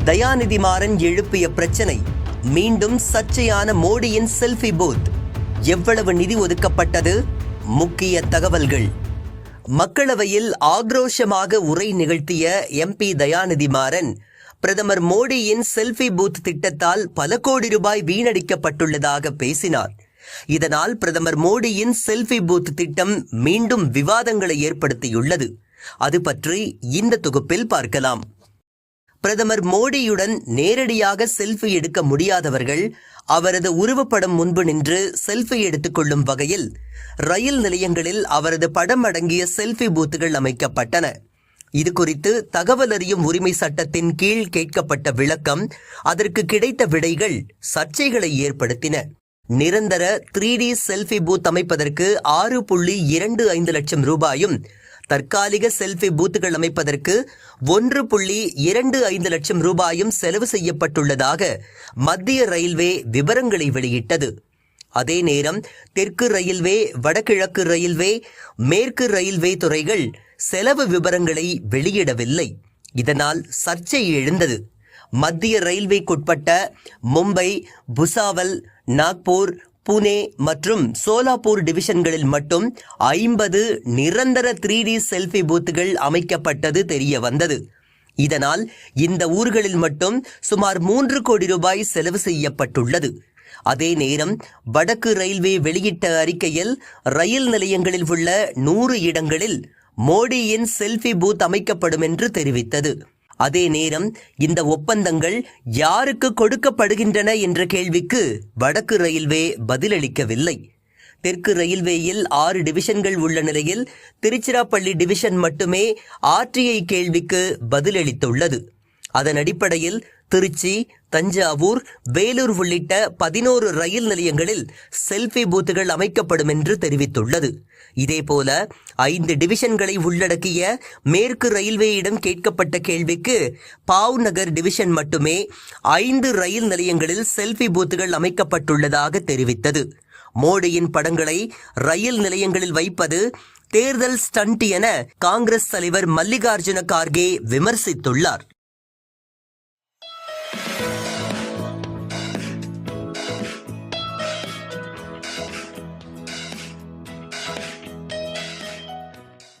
தயாநிதி மாறன் எழுப்பிய பிரச்சனை மீண்டும் சர்ச்சையான மோடியின் செல்ஃபி பூத். எவ்வளவு நிதி ஒதுக்கப்பட்டது? முக்கிய தகவல்கள். மக்களவையில் ஆக்ரோஷமாக உரை நிகழ்த்திய எம்பி தயாநிதி மாறன் பிரதமர் மோடியின் செல்ஃபி பூத் திட்டத்தால் பல கோடி ரூபாய் வீணடிக்கப்பட்டுள்ளதாக பேசினார். இதனால் பிரதமர் மோடியின் செல்ஃபி பூத் திட்டம் மீண்டும் விவாதங்களை ஏற்படுத்தியுள்ளது. அது பற்றி இந்த தொகுப்பில் பார்க்கலாம். பிரதமர் மோடியுடன் நேரடியாக செல்ஃபி எடுக்க முடியாதவர்கள் அவரது உருவப்படம் முன்பு நின்று செல்ஃபி எடுத்துக் கொள்ளும் வகையில் ரயில் நிலையங்களில் அவரது படம் அடங்கிய செல்ஃபி பூத்துகள் அமைக்கப்பட்டன. இது குறித்து தகவல் அறியும் உரிமை சட்டத்தின் கீழ் கேட்கப்பட்ட விளக்கம் அதற்கு கிடைத்த விடைகள் சர்ச்சைகளை ஏற்படுத்தின. நிரந்தர த்ரீ டி செல்ஃபி பூத் அமைப்பதற்கு ஆறு புள்ளி இரண்டு ஐந்து லட்சம் ரூபாயும் தற்காலிக செல்ஃபி பூத்துகள் அமைப்பதற்கு ஒன்று புள்ளி இரண்டு ஐந்து லட்சம் ரூபாயும் செலவு செய்யப்பட்டுள்ளதாக மத்திய ரயில்வே விவரங்களை வெளியிட்டது. அதே நேரம் தெற்கு ரயில்வே வடகிழக்கு ரயில்வே மேற்கு ரயில்வே துறைகள் செலவு விவரங்களை வெளியிடவில்லை. இதனால் சர்ச்சை எழுந்தது. மத்திய ரயில்வேக்குட்பட்ட மும்பை புசாவல் நாக்பூர் புனே மற்றும் சோலாப்பூர் டிவிஷன்களில் மட்டும் ஐம்பது நிரந்தர த்ரீ டி செல்ஃபி பூத்துகள் அமைக்கப்பட்டது தெரிய வந்தது. இதனால் இந்த ஊர்களில் மட்டும் சுமார் மூன்று கோடி ரூபாய் செலவு செய்யப்பட்டுள்ளது. அதே நேரம் வடக்கு ரயில்வே வெளியிட்ட அறிக்கையில் ரயில் நிலையங்களில் உள்ள நூறு இடங்களில் மோடியின் செல்ஃபி பூத் அமைக்கப்படும் என்று தெரிவித்தது. அதே நேரம் இந்த ஒப்பந்தங்கள் யாருக்கு கொடுக்கப்படுகின்றன என்ற கேள்விக்கு வடக்கு ரயில்வே பதிலளிக்கவில்லை. தெற்கு ரயில்வேயில் ஆறு டிவிஷன்கள் உள்ள நிலையில் திருச்சிராப்பள்ளி டிவிஷன் மட்டுமே ஆர்டிஐ கேள்விக்கு பதிலளித்துள்ளது. அதன் அடிப்படையில் திருச்சி தஞ்சாவூர் வேலூர் உள்ளிட்ட பதினோரு ரயில் நிலையங்களில் செல்ஃபி பூத்துகள் அமைக்கப்படும் என்று தெரிவித்துள்ளது. இதேபோல ஐந்து டிவிஷன்களை உள்ளடக்கிய மேற்கு ரயில்வேயிடம் கேட்கப்பட்ட கேள்விக்கு பாவ் நகர் டிவிஷன் மட்டுமே ஐந்து ரயில் நிலையங்களில் செல்ஃபி பூத்துகள் அமைக்கப்பட்டுள்ளதாக தெரிவித்தது. மோடியின் படங்களை ரயில் நிலையங்களில் வைப்பது தேர்தல் ஸ்டண்ட் என காங்கிரஸ் தலைவர் மல்லிகார்ஜுன கார்கே விமர்சித்துள்ளார். Thank you.